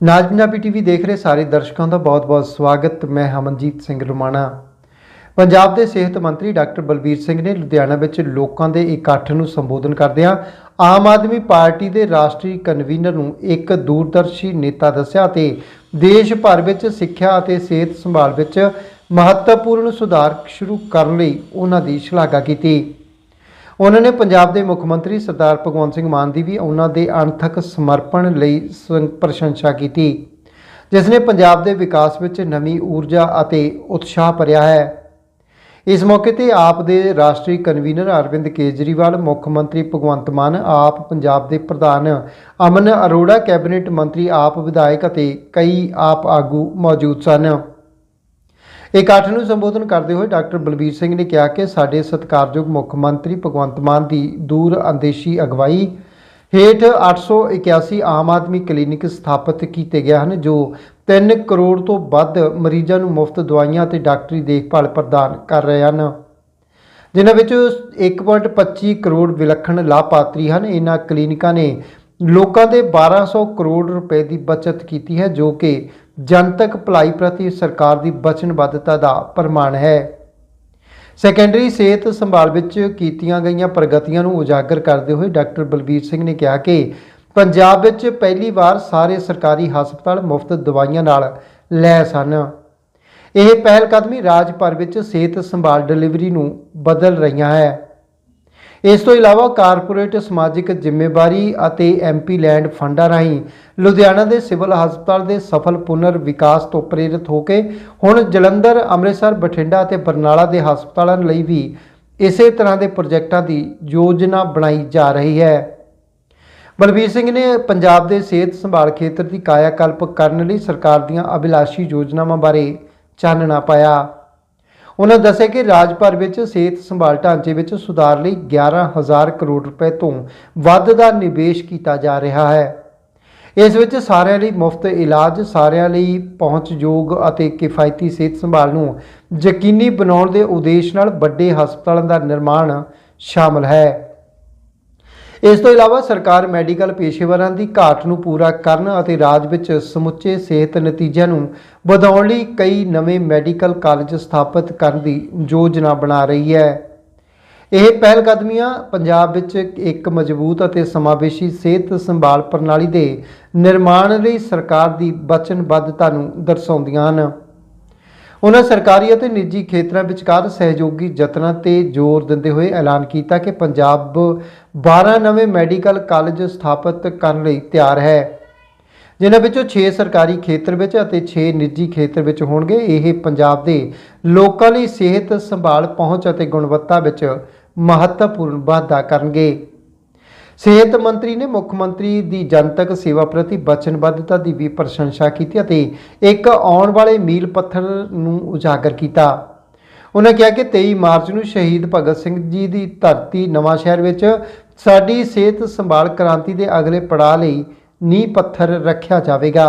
ਨਾਜ Punjabi TV ਦੇਖ ਰਹੇ ਸਾਰੇ ਦਰਸ਼ਕਾਂ ਦਾ ਬਹੁਤ-ਬਹੁਤ ਸਵਾਗਤ। ਮੈਂ ਹਮਨਜੀਤ ਸਿੰਘ ਰੁਮਾਣਾ ਪੰਜਾਬ ਦੇ ਸਿਹਤ ਮੰਤਰੀ ਡਾਕਟਰ ਬਲਬੀਰ ਸਿੰਘ ਨੇ ਲੁਧਿਆਣਾ ਵਿੱਚ ਲੋਕਾਂ ਦੇ ਇਕੱਠ ਨੂੰ ਸੰਬੋਧਨ ਕਰਦਿਆਂ ਆਮ ਆਦਮੀ ਪਾਰਟੀ ਦੇ ਰਾਸ਼ਟਰੀ ਕਨਵੀਨਰ ਨੂੰ ਇੱਕ ਦੂਰਦਰਸ਼ੀ ਨੇਤਾ ਦੱਸਿਆ ਤੇ ਦੇਸ਼ ਭਰ ਵਿੱਚ ਸਿੱਖਿਆ ਅਤੇ ਸਿਹਤ ਸੰਭਾਲ ਵਿੱਚ ਮਹੱਤਵਪੂਰਨ ਸੁਧਾਰ ਸ਼ੁਰੂ ਕਰਨ ਲਈ ਉਹਨਾਂ ਦੀ ਸ਼ਲਾਘਾ ਕੀਤੀ। ਉਹਨਾਂ ਨੇ ਪੰਜਾਬ ਦੇ ਮੁੱਖ ਮੰਤਰੀ ਸਰਦਾਰ ਭਗਵੰਤ ਸਿੰਘ ਮਾਨ ਦੀ ਵੀ ਉਹਨਾਂ ਦੇ ਅਣਥਕ ਸਮਰਪਣ ਲਈ ਸੰ- ਪ੍ਰਸ਼ੰਸਾ ਕੀਤੀ, ਜਿਸ ਨੇ ਪੰਜਾਬ ਦੇ ਵਿਕਾਸ ਵਿੱਚ ਨਵੀਂ ਊਰਜਾ ਅਤੇ ਉਤਸ਼ਾਹ ਭਰਿਆ ਹੈ। ਇਸ ਮੌਕੇ ਤੇ ਆਪ ਦੇ ਰਾਸ਼ਟਰੀ ਕਨਵੀਨਰ ਅਰਵਿੰਦ ਕੇਜਰੀਵਾਲ, ਮੁੱਖ ਮੰਤਰੀ ਭਗਵੰਤ ਮਾਨ, ਆਪ ਪੰਜਾਬ ਦੇ ਪ੍ਰਧਾਨ ਅਮਨ ਅਰੋੜਾ, ਕੈਬਨਿਟ ਮੰਤਰੀ, ਆਪ ਵਿਧਾਇਕ ਅਤੇ ਕਈ ਆਪ ਆਗੂ ਮੌਜੂਦ ਸਨ। ਇਕੱਠ ਨੂੰ ਸੰਬੋਧਨ ਕਰਦੇ ਹੋਏ ਡਾਕਟਰ ਬਲਬੀਰ ਸਿੰਘ ਨੇ ਕਿਹਾ ਕਿ ਸਾਡੇ ਸਤਿਕਾਰਯੋਗ ਮੁੱਖ ਮੰਤਰੀ ਭਗਵੰਤ ਮਾਨ ਦੀ ਦੂਰ ਅੰਦੇਸ਼ੀ ਅਗਵਾਈ ਹੇਠ 881 ਆਮ ਆਦਮੀ ਕਲੀਨਿਕ ਸਥਾਪਿਤ ਕੀਤੇ ਗਏ ਹਨ, ਜੋ 3 ਕਰੋੜ ਤੋਂ ਵੱਧ ਮਰੀਜ਼ਾਂ ਨੂੰ ਮੁਫਤ ਦਵਾਈਆਂ ਅਤੇ ਡਾਕਟਰੀ ਦੇਖਭਾਲ ਪ੍ਰਦਾਨ ਕਰ ਰਹੇ ਹਨ। ਜਿਨ੍ਹਾਂ ਵਿੱਚ 1.25 ਕਰੋੜ ਵਿਲੱਖਣ ਲਾਭਪਾਤਰੀ ਹਨ। ਇਹਨਾਂ ਕਲੀਨਿਕਾਂ ਨੇ ਲੋਕਾਂ ਦੇ 1200 ਕਰੋੜ ਰੁਪਏ ਦੀ ਬਚਤ ਕੀਤੀ ਹੈ, ਜੋ ਕਿ ਜਨਤਕ ਭਲਾਈ ਪ੍ਰਤੀ ਸਰਕਾਰ ਦੀ ਵਚਨਬੱਧਤਾ ਦਾ ਪ੍ਰਮਾਣ ਹੈ। ਸੈਕੰਡਰੀ ਸਿਹਤ ਸੰਭਾਲ ਵਿੱਚ ਕੀਤੀਆਂ ਗਈਆਂ ਪ੍ਰਗਤੀਆਂ ਨੂੰ ਉਜਾਗਰ ਕਰਦੇ ਹੋਏ ਡਾਕਟਰ ਬਲਬੀਰ ਸਿੰਘ ਨੇ ਕਿਹਾ ਕਿ ਪੰਜਾਬ ਵਿੱਚ ਪਹਿਲੀ ਵਾਰ ਸਾਰੇ ਸਰਕਾਰੀ ਹਸਪਤਾਲ ਮੁਫਤ ਦਵਾਈਆਂ ਨਾਲ ਲੈ ਸਨ। ਇਹ ਪਹਿਲ ਕਦਮੀ ਰਾਜ ਭਰ ਵਿੱਚ ਸਿਹਤ ਸੰਭਾਲ ਡਿਲੀਵਰੀ ਨੂੰ ਬਦਲ ਰਹੀਆਂ ਹੈ। ਇਸ ਤੋਂ ਇਲਾਵਾ ਕਾਰਪੋਰੇਟ ਸਮਾਜਿਕ ਜ਼ਿੰਮੇਵਾਰੀ ਅਤੇ ਐਮਪੀ ਲੈਂਡ ਫੰਡਾਂ ਰਾਹੀਂ ਲੁਧਿਆਣਾ ਦੇ ਸਿਵਲ ਹਸਪਤਾਲ ਦੇ ਸਫਲ ਪੁਨਰ ਵਿਕਾਸ ਤੋਂ ਪ੍ਰੇਰਿਤ ਹੋ ਕੇ ਹੁਣ ਜਲੰਧਰ, ਅੰਮ੍ਰਿਤਸਰ, ਬਠਿੰਡਾ ਅਤੇ ਬਰਨਾਲਾ ਦੇ ਹਸਪਤਾਲਾਂ ਲਈ ਵੀ ਇਸੇ ਤਰ੍ਹਾਂ ਦੇ ਪ੍ਰੋਜੈਕਟਾਂ ਦੀ ਯੋਜਨਾ ਬਣਾਈ ਜਾ ਰਹੀ ਹੈ। ਬਲਬੀਰ ਸਿੰਘ ਨੇ ਪੰਜਾਬ ਦੇ ਸਿਹਤ ਸੰਭਾਲ ਖੇਤਰ ਦੀ ਕਾਇਆ ਕਲਪ ਕਰਨ ਲਈ ਸਰਕਾਰ ਦੀਆਂ ਅਭਿਲਾਸ਼ੀ ਯੋਜਨਾਵਾਂ ਬਾਰੇ ਚਾਨਣਾ ਪਾਇਆ। ਉਹਨਾਂ ਦੱਸਿਆ ਕਿ ਰਾਜ ਭਰ ਵਿੱਚ ਸਿਹਤ ਸੰਭਾਲ ਢਾਂਚੇ ਵਿੱਚ ਸੁਧਾਰ ਲਈ 11000 ਕਰੋੜ ਰੁਪਏ ਤੋਂ ਵੱਧ ਦਾ ਨਿਵੇਸ਼ ਕੀਤਾ ਜਾ ਰਿਹਾ ਹੈ। ਇਸ ਵਿੱਚ ਸਾਰਿਆਂ ਲਈ ਮੁਫਤ ਇਲਾਜ, ਸਾਰਿਆਂ ਲਈ ਪਹੁੰਚਯੋਗ ਅਤੇ ਕਿਫਾਇਤੀ ਸਿਹਤ ਸੰਭਾਲ ਨੂੰ ਯਕੀਨੀ ਬਣਾਉਣ ਦੇ ਉਦੇਸ਼ ਨਾਲ ਵੱਡੇ ਹਸਪਤਾਲਾਂ ਦਾ ਨਿਰਮਾਣ ਸ਼ਾਮਲ ਹੈ। ਇਸ ਤੋਂ ਇਲਾਵਾ ਸਰਕਾਰ ਮੈਡੀਕਲ ਪੇਸ਼ੇਵਰਾਂ ਦੀ ਘਾਟ ਨੂੰ ਪੂਰਾ ਕਰਨ ਅਤੇ ਰਾਜ ਵਿੱਚ ਸਮੁੱਚੇ ਸਿਹਤ ਨਤੀਜਿਆਂ ਨੂੰ ਵਧਾਉਣ ਲਈ ਕਈ ਨਵੇਂ ਮੈਡੀਕਲ ਕਾਲਜ ਸਥਾਪਿਤ ਕਰਨ ਦੀ ਯੋਜਨਾ ਬਣਾ ਰਹੀ ਹੈ। ਇਹ ਪਹਿਲ ਕਦਮੀਆਂ ਪੰਜਾਬ ਵਿੱਚ ਇੱਕ ਮਜ਼ਬੂਤ ਅਤੇ ਸਮਾਵੇਸ਼ੀ ਸਿਹਤ ਸੰਭਾਲ ਪ੍ਰਣਾਲੀ ਦੇ ਨਿਰਮਾਣ ਲਈ ਸਰਕਾਰ ਦੀ ਵਚਨਬੱਧਤਾ ਨੂੰ ਦਰਸਾਉਂਦੀਆਂ ਹਨ। ਉਹਨਾਂ ਸਰਕਾਰੀ ਅਤੇ ਨਿੱਜੀ ਖੇਤਰਾਂ ਵਿਚਕਾਰ ਸਹਿਯੋਗੀ ਯਤਨਾਂ ਤੇ ਜ਼ੋਰ ਦਿੰਦੇ ਹੋਏ ਐਲਾਨ ਕੀਤਾ ਕਿ ਪੰਜਾਬ 12 ਨਵੇਂ ਮੈਡੀਕਲ ਕਾਲਜ ਸਥਾਪਿਤ ਕਰਨ ਲਈ ਤਿਆਰ ਹੈ। ਜਿਨ੍ਹਾਂ ਵਿੱਚੋਂ 6 ਸਰਕਾਰੀ ਖੇਤਰ ਵਿੱਚ ਅਤੇ 6 ਨਿੱਜੀ ਖੇਤਰ ਵਿੱਚ ਹੋਣਗੇ। ਇਹ ਪੰਜਾਬ ਦੇ ਲੋਕਾਂ ਲਈ ਸਿਹਤ ਸੰਭਾਲ, ਪਹੁੰਚ ਅਤੇ ਗੁਣਵੱਤਾ ਵਿੱਚ ਮਹੱਤਵਪੂਰਨ ਵਾਧਾ ਕਰਨਗੇ। ਸਿਹਤ ਮੰਤਰੀ ਨੇ ਮੁੱਖ ਮੰਤਰੀ ਦੀ ਜਨਤਕ ਸੇਵਾ ਪ੍ਰਤੀ ਵਚਨਬੱਧਤਾ ਦੀ ਵੀ ਪ੍ਰਸ਼ੰਸਾ ਕੀਤੀ ਅਤੇ ਇੱਕ ਆਉਣ ਵਾਲੇ ਮੀਲ ਪੱਥਰ ਨੂੰ ਉਜਾਗਰ ਕੀਤਾ। ਉਹਨਾਂ ਕਿਹਾ ਕਿ 23 ਮਾਰਚ ਨੂੰ ਸ਼ਹੀਦ ਭਗਤ ਸਿੰਘ ਜੀ ਦੀ ਧਰਤੀ ਨਵਾਂ ਸ਼ਹਿਰ ਵਿੱਚ ਸਾਡੀ ਸਿਹਤ ਸੰਭਾਲ ਕ੍ਰਾਂਤੀ ਦੇ ਅਗਲੇ ਪੜਾਅ ਲਈ ਨੀਂਹ ਪੱਥਰ ਰੱਖਿਆ ਜਾਵੇਗਾ।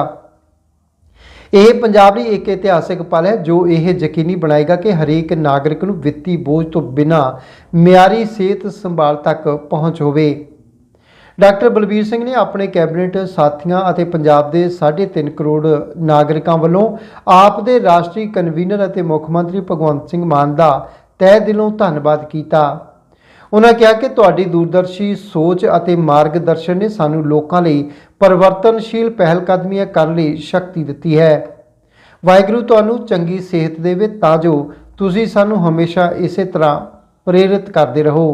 ਇਹ ਪੰਜਾਬ ਲਈ ਇੱਕ ਇਤਿਹਾਸਿਕ ਪਲ ਹੈ ਜੋ ਇਹ ਯਕੀਨੀ ਬਣਾਏਗਾ ਕਿ ਹਰੇਕ ਨਾਗਰਿਕ ਨੂੰ ਵਿੱਤੀ ਬੋਝ ਤੋਂ ਬਿਨਾਂ ਮਿਆਰੀ ਸਿਹਤ ਸੰਭਾਲ ਤੱਕ ਪਹੁੰਚ ਹੋਵੇ। ਡਾਕਟਰ ਬਲਬੀਰ ਸਿੰਘ ਨੇ ਆਪਣੇ ਕੈਬਨਿਟ ਸਾਥੀਆਂ ਅਤੇ ਪੰਜਾਬ ਦੇ 3.5 ਕਰੋੜ ਨਾਗਰਿਕਾਂ ਵੱਲੋਂ ਆਪ ਦੇ ਰਾਸ਼ਟਰੀ ਕਨਵੀਨਰ ਅਤੇ ਮੁੱਖ ਮੰਤਰੀ ਭਗਵੰਤ ਸਿੰਘ ਮਾਨ ਦਾ ਤਹਿ ਦਿਲੋਂ ਧੰਨਵਾਦ ਕੀਤਾ। ਉਹਨਾਂ ਕਿਹਾ ਕਿ ਤੁਹਾਡੀ ਦੂਰਦਰਸ਼ੀ ਸੋਚ ਅਤੇ ਮਾਰਗਦਰਸ਼ਨ ਨੇ ਸਾਨੂੰ ਲੋਕਾਂ ਲਈ ਪਰਿਵਰਤਨਸ਼ੀਲ ਪਹਿਲਕਦਮੀਆਂ ਕਰਨ ਲਈ ਸ਼ਕਤੀ ਦਿੱਤੀ ਹੈ। ਵਾਹਿਗੁਰੂ, ਤੁਹਾਨੂੰ ਚੰਗੀ ਸਿਹਤ ਦੇਵੇ ਤਾਂ ਜੋ ਤੁਸੀਂ ਸਾਨੂੰ ਹਮੇਸ਼ਾ ਇਸੇ ਤਰ੍ਹਾਂ ਪ੍ਰੇਰਿਤ ਕਰਦੇ ਰਹੋ।